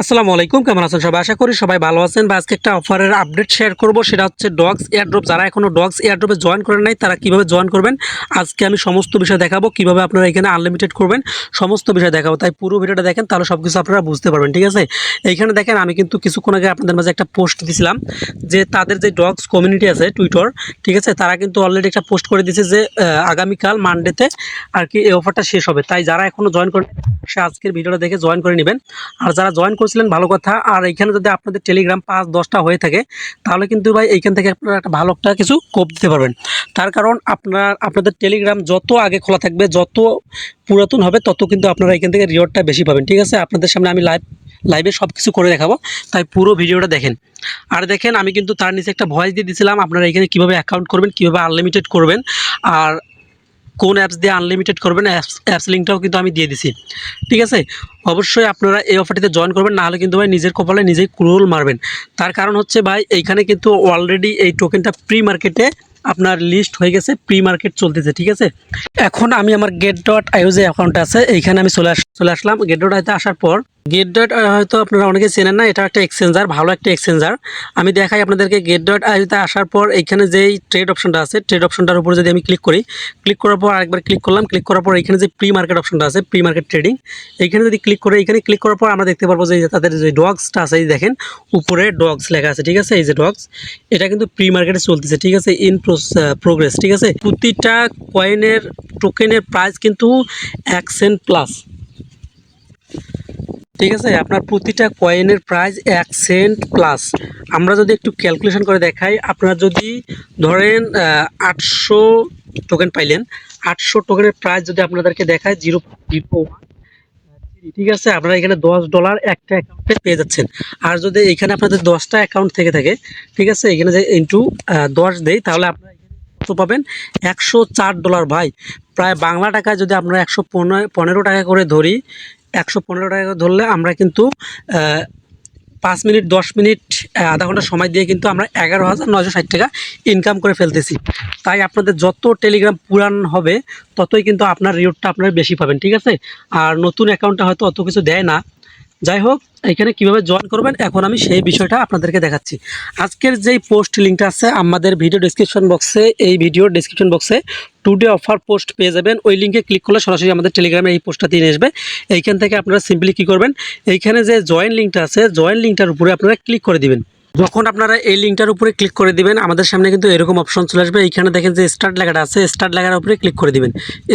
আসসালামু আলাইকুম, কেমন আছেন সবাই? আশা করি সবাই ভালো আছেন। বা আজকে একটা অফারের আপডেট শেয়ার করব, সেটা হচ্ছে ডগস এয়ারড্রপ যারা এখনও ডগস এয়ারড্রপে জয়েন করেন নাই, তারা কীভাবে জয়েন করবেন? আজকে আমি সমস্ত বিষয় দেখাবো, কীভাবে আপনারা এখানে আনলিমিটেড করবেন, সমস্ত বিষয় দেখাবো। তাই পুরো ভিডিওটা দেখেন, তাহলে সব কিছু আপনারা বুঝতে পারবেন, ঠিক আছে? এইখানে দেখেন, আমি কিন্তু কিছুক্ষণ আগে আপনাদের মাঝে একটা পোস্ট দিয়েছিলাম যে তাদের যে ডগস কমিউনিটি আছে টুইটার ঠিক আছে? তারা কিন্তু অলরেডি একটা পোস্ট করে দিয়েছে যে আগামীকাল মানডেতে আর কি এই অফারটা শেষ হবে। তাই যারা এখনও জয়েন করেন, সে আজকের ভিডিওটা দেখে জয়েন করে নেবেন। আর যারা জয়েন করেছিলেন ভালো কথা। আর এইখানে যদি আপনাদের টেলিগ্রাম পাঁচ দশটা হয়ে থাকে, তাহলে কিন্তু ভাই এইখান থেকে আপনারা একটা ভালো একটা কিছু কোপ দিতে পারবেন। তার কারণ আপনার, আপনাদের টেলিগ্রাম যত আগে খোলা থাকবে, যত পুরাতন হবে, তত কিন্তু আপনারা এখান থেকে রিওয়ার্ডটা বেশি পাবেন। ঠিক আছে? আপনাদের সামনে আমি লাইভ লাইভে সব কিছু করে দেখাবো। তাই পুরো ভিডিওটা দেখেন। আর দেখেন, আমি কিন্তু তার নিচে একটা ভয়েস দিয়ে দিয়েছিলাম আপনারা এখানে কীভাবে অ্যাকাউন্ট করবেন, কীভাবে আনলিমিটেড করবেন। আর কোন অ্যাপস দিয়ে আনলিমিটেড করবেন অ্যাপস অ্যাপস লিঙ্কটাও কিন্তু আমি দিয়ে দিছি। ঠিক আছে? অবশ্যই আপনারা এই অফারটিতে জয়েন করবেন, নাহলে কিন্তু ভাই নিজের কপালে নিজেই ক্রোল মারবেন। তার কারণ হচ্ছে ভাই, এইখানে কিন্তু অলরেডি এই টোকেনটা প্রি মার্কেটে আপনার লিস্ট হয়ে গেছে প্রি মার্কেট চলতেছে, ঠিক আছে? এখন আমি আমার গেট ডট আইও যে অ্যাকাউন্ট আছে, এইখানে আমি চলে আস, চলে আসলাম। গেট ডট আইতে আসার পর গেট ডট হয়তো আপনারা অনেকে চেনেন না, এটা একটা এক্সচেঞ্জার ভালো একটা এক্সচেঞ্জার আমি দেখাই আপনাদেরকে গেট ডট আইতে আসার পর এখানে যেই ট্রেড অপশনটা আছে ট্রেড অপশনটার উপরে যদি আমি ক্লিক করি ক্লিক করার পর আরেকবার ক্লিক করলাম ক্লিক করার পর এখানে যে প্রি মার্কেট অপশনটা আছে প্রি মার্কেট ট্রেডিং এইখানে যদি ক্লিক করে, এখানে ক্লিক করার পর আমরা দেখতে পারব যে তাদের যে ডগসটা আছে, এই দেখেন, উপরে ডগস লেখা আছে, ঠিক আছে? এই যে ডগস এটা কিন্তু প্রি মার্কেটে চলতেছে, ঠিক আছে? ইন প্রোগ্রেস ঠিক আছে? প্রতিটা কয়েনের টোকেনের প্রাইস কিন্তু এক সেন্ট প্লাস ঠিক আছে, আপনার প্রতিটা কয়েনের প্রাইস এক সেন্ট প্লাস আমরা যদি একটু ক্যালকুলেশন করে দেখাই, আপনার যদি ধরেন আটশো টোকেন পাইলেন, আটশো টোকেনের প্রাইস যদি আপনাদেরকে দেখায় জিরো জিরো ঠিক আছে, আপনারা এখানে দশ ডলার একটা অ্যাকাউন্টে পেয়ে যাচ্ছেন। আর যদি এখানে আপনাদের দশটা অ্যাকাউন্ট থেকে থাকে, ঠিক আছে, এখানে যে ইন্টু দশ দেয় তাহলে আপনারা এখানে পাবেন? একশো চার ডলার ভাই। প্রায় বাংলা টাকায় যদি আমরা একশো পনেরো টাকা করে ধরি একশো পনেরো টাকা ধরলে আমরা কিন্তু পাঁচ মিনিট, দশ মিনিট আধা ঘণ্টা সময় দিয়ে কিন্তু আমরা এগারো হাজার নয়শো ষাট টাকা ইনকাম করে ফেলতেছি। তাই আপনাদের যত টেলিগ্রাম পুরান হবে, ততই কিন্তু আপনার রিওয়ার্ডটা আপনারা বেশি পাবেন, ঠিক আছে? আর নতুন অ্যাকাউন্টটা হয়তো অত কিছু দেয় না। যাই হোক, এখানে কীভাবে জয়েন করবেন, এখন আমি সেই বিষয়টা আপনাদেরকে দেখাচ্ছি। আজকের যেই পোস্ট লিঙ্কটা আছে, আমাদের ভিডিও ডিসক্রিপশন বক্সে এই ভিডিও ডিসক্রিপশন বক্সে টুডে অফার পোস্ট পেয়ে যাবেন। ওই লিঙ্কে ক্লিক করলে সরাসরি আমাদের টেলিগ্রামে এই পোস্টটা দিয়ে আসবে। এইখান থেকে আপনারা সিম্পলি কী করবেন, এইখানে যে জয়েন লিঙ্কটা আছে জয়েন লিঙ্কটার উপরে আপনারা ক্লিক করে দিবেন। যখন আপনারা এই লিঙ্কটার উপরে ক্লিক করে দিবেন, আমাদের সামনে কিন্তু এরকম অপশন চলে আসবে। এইখানে দেখেন যে স্টার্ট লেখাটা আছে স্টার্ট লেখার উপরে ক্লিক করে দিবেন।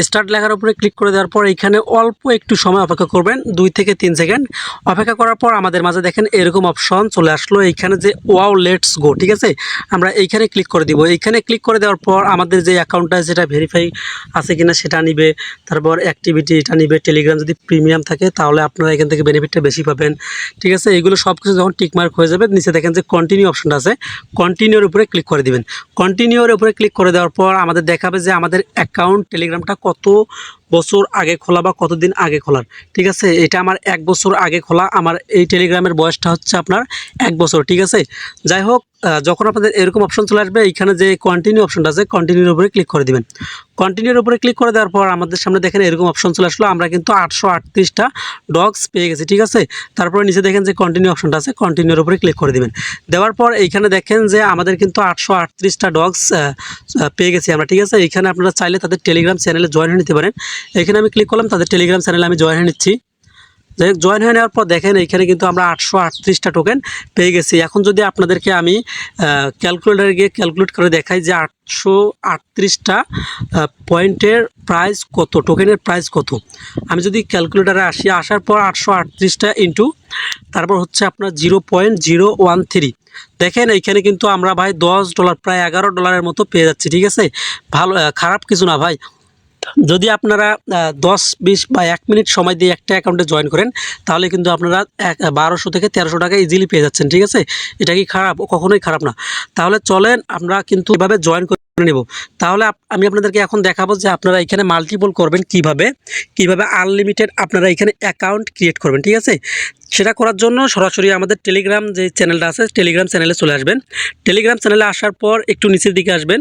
স্টার্ট লেখার উপরে ক্লিক করে দেওয়ার পর এইখানে অল্প একটু সময় অপেক্ষা করবেন, দুই থেকে তিন সেকেন্ড। অপেক্ষা করার পর আমাদের মাঝে দেখেন এরকম অপশন চলে আসলো, এইখানে যে ওয়াও লেটস গো ঠিক আছে? আমরা এইখানে ক্লিক করে দিব। এইখানে ক্লিক করে দেওয়ার পর আমাদের যে অ্যাকাউন্টটা যেটা ভেরিফাই আছে কিনা সেটা নিবে। তারপর অ্যাক্টিভিটি এটা নিবে। টেলিগ্রাম যদি প্রিমিয়াম থাকে, তাহলে আপনারা এখান থেকে বেনিফিটটা বেশি পাবেন, ঠিক আছে? এগুলো সব কিছু যখন টিকমার্ক হয়ে যাবে, নিচে দেখেন যে কন্টিনিউ অপশনটা আছে। কন্টিনিউর উপরে ক্লিক করে দিবেন। কন্টিনিউর উপরে ক্লিক করে দেওয়ার পর আমাদের দেখাবে যে আমাদের অ্যাকাউন্ট টেলিগ্রামটা কত বছর আগে খোলা বা কতদিন আগে খোলার। ঠিক আছে? এটা আমার এক বছর আগে খোলা। আমার এই টেলিগ্রামের বয়সটা হচ্ছে আপনার এক বছর। ঠিক আছে? যাই হোক যখন আপনাদের এরকম অপশন চলে আসবে, এইখানে যে কন্টিনিউ অপশনটা আছে কন্টিনিউর উপরে ক্লিক করে দিবেন। কন্টিনিউর উপরে ক্লিক করে দেওয়ার পর আমাদের সামনে দেখেন এরকম অপশন চলে আসলো, আমরা কিন্তু আটশো আটত্রিশটা ডগস পেয়ে গেছি, ঠিক আছে? তারপরে নিচে দেখেন যে কন্টিনিউ অপশনটা আছে কন্টিনিউর উপরে ক্লিক করে দিবেন। দেওয়ার পর এইখানে দেখেন যে আমাদের কিন্তু আটশো আটত্রিশটা ডগস পেয়ে গেছি আমরা, ঠিক আছে? এইখানে আপনারা চাইলে তাদের টেলিগ্রাম চ্যানেলে জয়েন হয়ে নিতে পারেন। এখানে আমি ক্লিক করলাম, তাদের টেলিগ্রাম চ্যানেলে আমি জয়েন হয়ে নিচ্ছি। যাই হোক জয়েন হয়ে নেওয়ার পর দেখেন এইখানে কিন্তু আমরা আটশো আটত্রিশটা টোকেন পেয়ে গেছি। এখন যদি আপনাদেরকে আমি ক্যালকুলেটারে গিয়ে ক্যালকুলেট করে দেখাই যে আটশো আটত্রিশটা পয়েন্টের প্রাইস কত টোকেনের প্রাইস কত। আমি যদি ক্যালকুলেটারে আসি, আসার পর আটশো আটত্রিশটা ইন্টু তারপর হচ্ছে আপনার zero point zero one three. দেখেন এইখানে কিন্তু আমরা ভাই দশ ডলার, প্রায় এগারো ডলারের মতো পেয়ে যাচ্ছি, ঠিক আছে? ভালো খারাপ কিছু না ভাই। যদি আপনারা দশ, বিশ বা এক মিনিট সময় দিয়ে একটা অ্যাকাউন্টে জয়েন করেন, তাহলে কিন্তু আপনারা এক বারোশো থেকে তেরোশো টাকা ইজিলি পেয়ে যাচ্ছেন, ঠিক আছে? এটা কি খারাপ? কখনোই খারাপ না। তাহলে চলেন, আমরা কিন্তু এভাবে জয়েন নেব। তাহলে আমি আপনাদেরকে এখন দেখাবো যে আপনারা এখানে মাল্টিপল করবেন কীভাবে। কীভাবে আনলিমিটেড আপনারা এখানে অ্যাকাউন্ট ক্রিয়েট করবেন, ঠিক আছে? সেটা করার জন্য সরাসরি আমাদের টেলিগ্রাম যে চ্যানেলটা আছে টেলিগ্রাম চ্যানেলে চলে আসবেন। টেলিগ্রাম চ্যানেলে আসার পর একটু নিচের দিকে আসবেন।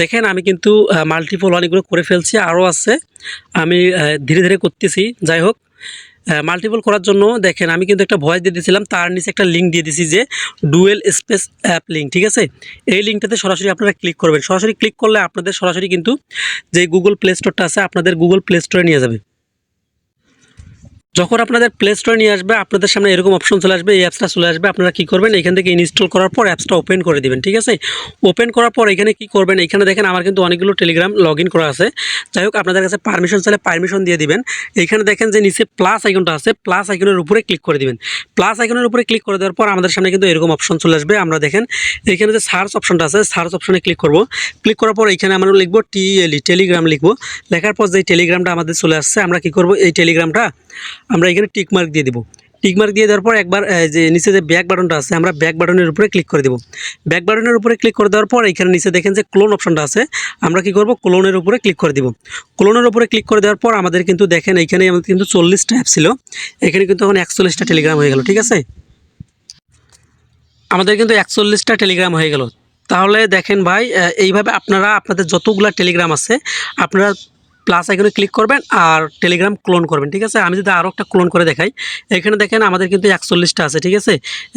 দেখেন আমি কিন্তু মাল্টিপল অনেকগুলো করে ফেলছি, আরও আছে। আমি ধীরে ধীরে করতেছি। যাই হোক মাল্টিপল করার জন্য দেখেন, আমি কিন্তু একটা ভয়েস দিয়ে দিয়েছিলাম তার নিচে একটা লিঙ্ক দিয়ে দিয়েছি যে ডুয়েল স্পেস অ্যাপ লিঙ্ক ঠিক আছে? এই লিঙ্কটাতে সরাসরি আপনারা ক্লিক করবেন। সরাসরি ক্লিক করলে আপনাদের সরাসরি কিন্তু যে গুগল প্লে স্টোরটা আছে, আপনাদের গুগল প্লে স্টোরে নিয়ে যাবে। যখন আপনাদের প্লে স্টোরে নিয়ে আসবে, আপনাদের সামনে এরকম অপশন চলে আসবে, এই অ্যাপসটা চলে আসবে, আপনারা কি করবেন? এখান থেকে ইনস্টল করার পর অ্যাপসটা ওপেন করে দিবেন, ঠিক আছে? ওপেন করার পর এখানে কি করবেন? এখানে দেখেন আমার কিন্তু অনেকগুলো টেলিগ্রাম লগ করা আছে। যাই হোক, আপনাদের কাছে পারমিশন চাইলে পারমিশন দিয়ে দিবেন। এইখানে দেখেন যে নিচে প্লাস আইকনটা আছে প্লাস আইকনের উপরে ক্লিক করে দিবেন। প্লাস আইকনের উপরে ক্লিক করে দেওয়ার পর আমাদের সামনে কিন্তু এরকম অপশন চলে আসবে। আমরা দেখেন, এখানে যে সার্চ অপশনটা আছে সার্চ অপশনে ক্লিক করব। ক্লিক করার পর এখানে আমরা লিখব টিএলই টেলিগ্রাম লিখব। লেখার পর যে টেলিগ্রামটা আমাদের চলে আসছে, আমরা কি করব? এই টেলিগ্রামটা আমরা এখানে টিকমার্ক দিয়ে দিব। টিকমার্ক দিয়ে দেওয়ার পর একবার যে নিচে যে ব্যাক বাটনটা আছে, আমরা ব্যাক বাটনের উপরে ক্লিক করে দেব। ব্যাক বাটনের উপরে ক্লিক করে দেওয়ার পর এখানে নিচে দেখেন যে ক্লোন অপশনটা আছে, আমরা কি করব? ক্লোনের উপরে ক্লিক করে দিব। ক্লোনের উপরে ক্লিক করে দেওয়ার পর আমাদের কিন্তু দেখেন এইখানে আমাদের কিন্তু চল্লিশটা অ্যাপ ছিল। এখানে কিন্তু এখন একচল্লিশটা টেলিগ্রাম হয়ে গেল, ঠিক আছে? আমাদের কিন্তু একচল্লিশটা টেলিগ্রাম হয়ে গেল। তাহলে দেখেন ভাই এইভাবে আপনারা, আপনাদের যতগুলা টেলিগ্রাম আছে, আপনারা প্লাস আইকনে ক্লিক করবেন আর টেলিগ্রাম ক্লোন করবেন, ঠিক আছে? আমি যদি আরও একটা ক্লোন করে দেখাই, এখানে দেখেন আমাদের কিন্তু একচল্লিশটা আছে, ঠিক আছে?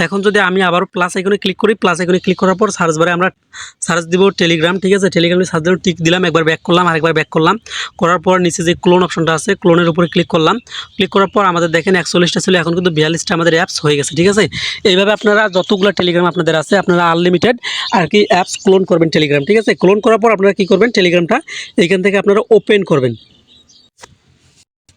এখন যদি আমি আবারও প্লাস আইকনে ক্লিক করি প্লাস আইকনে ক্লিক করার পর সার্চ বারে আমরা সার্চ দিব টেলিগ্রাম ঠিক আছে? টেলিগ্রামে সার্চ দিলাম টিক দিলাম, একবার ব্যাক করলাম, আরেকবার ব্যাক করলাম। করার পর নিচে যে ক্লোন অপশনটা আছে ক্লোনের উপরে ক্লিক করলাম। ক্লিক করার পর আমাদের দেখেন একচল্লিশটা ছিল, এখন কিন্তু বিয়াল্লিশটা আমাদের অ্যাপস হয়ে গেছে, ঠিক আছে? এইভাবে আপনারা যতগুলো টেলিগ্রাম আপনাদের আছে, আপনারা আনলিমিটেড আর কি অ্যাপস ক্লোন করবেন টেলিগ্রাম ঠিক আছে? ক্লোন করার পর আপনারা কি করবেন টেলিগ্রামটা এইখান থেকে আপনারা ওপেন করবেন। করবেন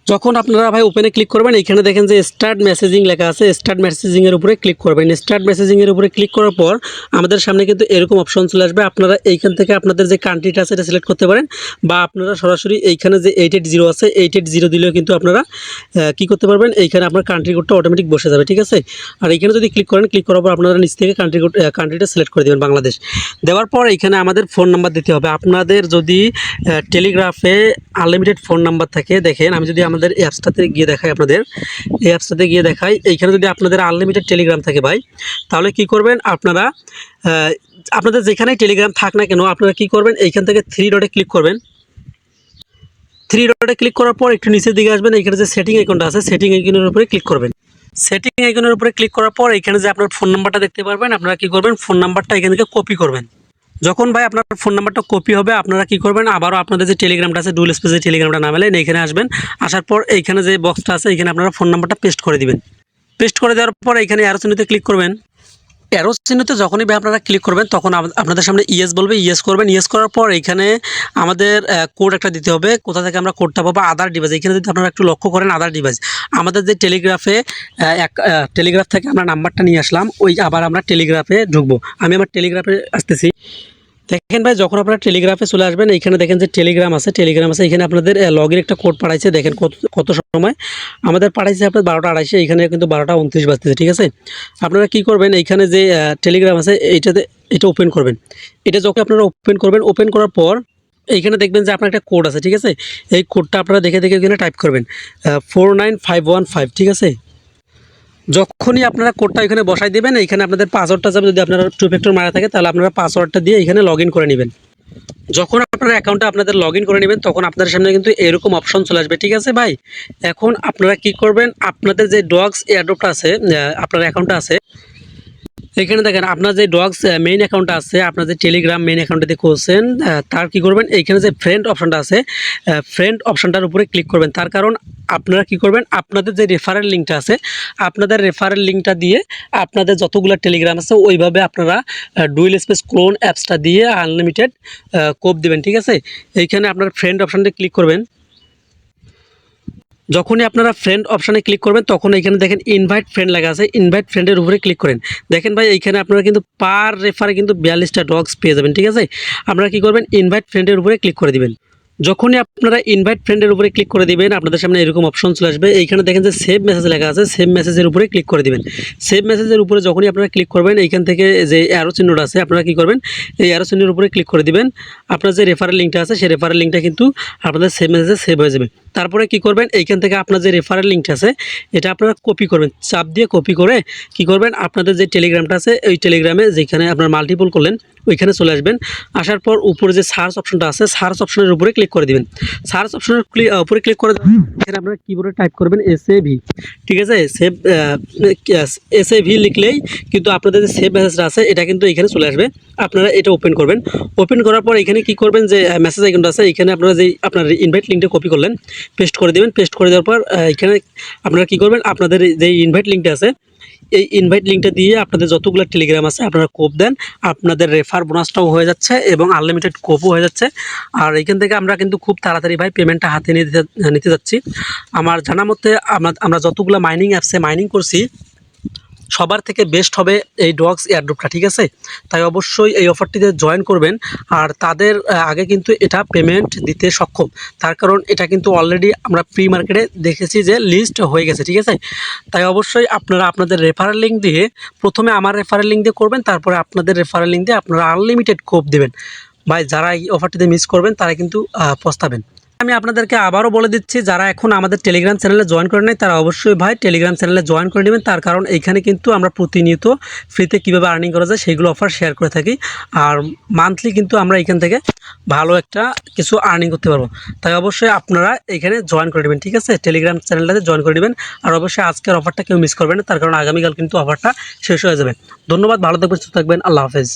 যখন আপনারা ভাই ওপেনে ক্লিক করবেন এখানে দেখেন যে স্টার্ট মেসেজিং লেখা আছে স্টার্ট মেসেজিংয়ের উপরে ক্লিক করবেন। স্টার্ট মেসেজিংয়ের উপরে ক্লিক করার পর আমাদের সামনে কিন্তু এরকম অপশন চলে আসবে। আপনারা এইখান থেকে আপনাদের যে কান্ট্রিটা আছে, এটা সিলেক্ট করতে পারেন বা আপনারা সরাসরি এইখানে যে এইট এইট জিরো আছে এইট এইট জিরো দিলেও কিন্তু আপনারা কি করতে পারবেন? এইখানে আপনার কান্ট্রি কোডটা অটোমেটিক বসে যাবে, ঠিক আছে? আর এইখানে যদি ক্লিক করেন ক্লিক করার পর আপনারা নিচ থেকে কান্ট্রি কোড কান্ট্রিটা সিলেক্ট করে দেবেন বাংলাদেশ। দেওয়ার পর এইখানে আমাদের ফোন নাম্বার দিতে হবে। আপনাদের যদি টেলিগ্রাফে আনলিমিটেড ফোন নাম্বার থাকে, দেখেন আমি যদি আমাদের অ্যাপসটাতে গিয়ে দেখাই আপনাদের। এই অ্যাপসটাতে গিয়ে দেখাই এইখানে যদি আপনাদের আনলিমিটেড টেলিগ্রাম থাকে ভাই, তাহলে কি করবেন আপনারা আপনাদের যেখানেই টেলিগ্রাম থাক না কেন, আপনারা কি করবেন, এইখান থেকে থ্রি ডটে ক্লিক করবেন। থ্রি ডটে ক্লিক করার পর একটু নিচের দিকে আসবেন এখানে যে সেটিং আইকনটা আছে সেটিং আইকনের উপরে ক্লিক করবেন। সেটিং আইকনের উপরে ক্লিক করার পর এখানে যে আপনার ফোন নাম্বারটা দেখতে পারবেন, আপনারা কি করবেন ফোন নাম্বারটা এখান থেকে কপি করবেন। যখন ভাই আপনার ফোন নাম্বারটা কপি হবে, আপনারা কি করবেন? আবারও আপনাদের যে টেলিগ্রামটা আছে ডুল স্পেসে টেলিগ্রামটা নামালেন এখানে আসবেন। আসার পর এইখানে যে বক্সটা আছে, এখানে আপনারা ফোন নাম্বারটা পেস্ট করে দিবেন। পেস্ট করে দেওয়ার পর এখানে অ্যারোসিনিতে ক্লিক করবেন। অ্যারো চিহ্নতে যখনই আপনারা ক্লিক করবেন, তখন আপনাদের সামনে ইয়েস বলবে ইয়েস করবেন। ইয়েস করার পর এখানে আমাদের কোড একটা দিতে হবে। কোথা থেকে আমরা কোডটা পাবো? আদার ডিভাইস এখানে যদি আপনারা একটু লক্ষ্য করেন আদার ডিভাইস আমাদের যে টেলিগ্রাফে এক টেলিগ্রাফ থেকে আমরা নাম্বারটা নিয়ে আসলাম, ওই আবার আমরা টেলিগ্রাফে ঢুকবো। আমি আমার টেলিগ্রাফে আসতেছি। দেখেন ভাই, যখন আপনারা টেলিগ্রাফে চলে আসবেন এখানে দেখেন যে টেলিগ্রাম আছে টেলিগ্রাম আছে, এখানে আপনাদের লগ ইন একটা কোড পাঠাইছে, দেখেন কত কত সময়। আমাদের পাঠাইছে আপনার বারোটা আড়াইশে এখানে কিন্তু বারোটা উনত্রিশ বাজতেছে, ঠিক আছে? আপনারা কি করবেন, এইখানে যে টেলিগ্রাম আছে, এইটাতে, এটা ওপেন করবেন। এটা যখন আপনারা ওপেন করবেন ওপেন করার পর, এইখানে দেখবেন যে আপনার একটা কোড আছে, ঠিক আছে? এই কোডটা আপনারা দেখে দেখে এখানে টাইপ করবেন four nine five one five ঠিক আছে? যখনই আপনারা কোডটা এখানে বসাই দেবেন, এখানে আপনাদের পাসওয়ার্ডটা যাবে, যদি আপনারা টু ফ্যাক্টর মারা থাকে, তাহলে আপনারা পাসওয়ার্ডটা দিয়ে এখানে লগ করে নেবেন। যখন আপনারা অ্যাকাউন্টে আপনাদের লগ করে নেবেন, তখন আপনাদের সামনে কিন্তু এরকম অপশন চলে আসবে। ঠিক আছে ভাই? এখন আপনারা কি করবেন? আপনাদের যে ডগস এয়ারড্রপটা আছে আপনার অ্যাকাউন্টটা আছে এখানে দেখেন, আপনার যে ডগস মেইন অ্যাকাউন্টটা আছে, আপনার যে টেলিগ্রাম মেইন অ্যাকাউন্টে করছেন তার কি করবেন এইখানে যে ফ্রেন্ড অপশনটা আছে ফ্রেন্ড অপশানটার উপরে ক্লিক করবেন। তার কারণ আপনারা কি করবেন, আপনাদের যে রেফারেল লিঙ্কটা আছে, আপনাদের রেফারেল লিঙ্কটা দিয়ে আপনাদের যতগুলো টেলিগ্রাম আছে, ওইভাবে আপনারা ডুয়েল স্পেস ক্লোন অ্যাপসটা দিয়ে আনলিমিটেড কোপ দেবেন, ঠিক আছে? এইখানে আপনার ফ্রেন্ড অপশানটা ক্লিক করবেন। যখনই আপনারা ফ্রেন্ড অপশানে ক্লিক করবেন তখন এখানে দেখেন ইনভাইট ফ্রেন্ড লেখা আছে। ইনভাইট ফ্রেন্ডের উপরে ক্লিক করেন। দেখেন ভাই, এইখানে আপনারা কিন্তু পার রেফারে কিন্তু বিয়াল্লিশটা ডগস পেয়ে যাবেন, ঠিক আছে? আপনারা কি করবেন? ইনভাইট ফ্রেন্ডের উপরে ক্লিক করে দিবেন। যখনই আপনারা ইনভাইট ফ্রেন্ডের উপরে ক্লিক করে দিবেন, আপনাদের সামনে এরকম অপশন চলে আসবে। এইখানে দেখেন যে সেভ মেসেজ লেখা আছে সেভ মেসেজের উপরে ক্লিক করে দিবেন। সেভ মেসেজের উপরে যখনই আপনারা ক্লিক করবেন, এইখান থেকে যে অ্যারো চিহ্নটা আছে, আপনারা কি করবেন? এই অ্যারো চিহ্নের উপরে ক্লিক করে দিবেন। আপনার যে রেফারেল লিঙ্কটা আছে, সেই রেফারেল লিঙ্কটা কিন্তু আপনাদের সেভ মেসেজে সেভ হয়ে যাবে। তারপরে কি করবেন? এইখান থেকে আপনার যে রেফারেল লিঙ্কটা আছে, এটা আপনারা কপি করবেন। চাপ দিয়ে কপি করে কি করবেন? আপনাদের যে টেলিগ্রামটা আছে ওই টেলিগ্রামে যেখানে আপনার মাল্টিপল করলেন, ওইখানে চলে আসবেন। আসার পর উপরে যে সার্চ অপশনটা আছে সার্চ অপশনের উপরে ক্লিক করে দিবেন। সার্চ অপশনের উপরে ক্লিক করে দেবেন এখানে আপনারা কিবোর্ডে টাইপ করবেন এস ঠিক আছে? সেভ এস লিখলেই কিন্তু আপনাদের যে সেভ মেসেজটা আছে, এটা কিন্তু এখানে চলে আসবে। আপনারা এটা ওপেন করবেন। ওপেন করার পর এখানে কি করবেন যে মেসেজ আইকনটা আছে, এখানে আপনারা যেই আপনার ইনভাইট লিঙ্কটা কপি করলেন পেস্ট করে দেবেন পেস্ট করে দেওয়ার পর এখানে আপনারা কি করবেন, আপনাদের যে ইনভাইট লিঙ্কটা আছে, এই ইনভাইট লিঙ্কটা দিয়ে আপনাদের যতগুলো টেলিগ্রাম আছে, আপনারা কোপ দেন, আপনাদের রেফার বোনাসটাও হয়ে যাচ্ছে এবং আনলিমিটেড কোপও হয়ে যাচ্ছে। আর এখান থেকে আমরা কিন্তু খুব তাড়াতাড়ি ভাই পেমেন্টটা হাতে নিতে নিতে যাচ্ছি। আমার জানা মতে আমরা আমরা যতগুলো মাইনিং অ্যাপসে মাইনিং করছি সবার থেকে বেস্ট হবে এই ডগস এয়ারড্রপটা ঠিক আছে? তাই অবশ্যই এই অফারটিতে জয়েন করবেন আর তাদের আগে কিন্তু এটা পেমেন্ট দিতে সক্ষম। তার কারণ এটা কিন্তু অলরেডি আমরা প্রি মার্কেটে দেখেছি যে লিস্ট হয়ে গেছে, ঠিক আছে? তাই অবশ্যই আপনারা আপনাদের রেফারেল লিঙ্ক দিয়ে প্রথমে আমার রেফারেল লিঙ্ক দিয়ে করবেন, তারপরে আপনাদের রেফারেল লিঙ্ক দিয়ে আপনারা আনলিমিটেড কোপ দেবেন। ভাই, যারা এই অফারটিতে মিস করবেন, তারা কিন্তু পস্তাবেন। আমি আপনাদেরকে আবারও বলে দিচ্ছি, যারা এখন আমাদের টেলিগ্রাম চ্যানেলে জয়েন করে নেয় তারা অবশ্যই ভাই টেলিগ্রাম চ্যানেলে জয়েন করে নেবেন। তার কারণ এইখানে কিন্তু আমরা প্রতিনিয়ত ফ্রিতে কীভাবে আর্নিং করা যায়, সেইগুলো অফার শেয়ার করে থাকি। আর মান্থলি কিন্তু আমরা এখান থেকে ভালো একটা কিছু আর্নিং করতে পারব। তাই অবশ্যই আপনারা এখানে জয়েন করে নেবেন, ঠিক আছে? টেলিগ্রাম চ্যানেলটাতে জয়েন করে নেবেন। আর অবশ্যই আজকের অফারটা কেউ মিস করবেন না, তার কারণ আগামীকাল কিন্তু অফারটা শেষ হয়ে যাবে। ধন্যবাদ, ভালো থাকবেন, সুস্থ থাকবেন, আল্লাহ হাফেজ।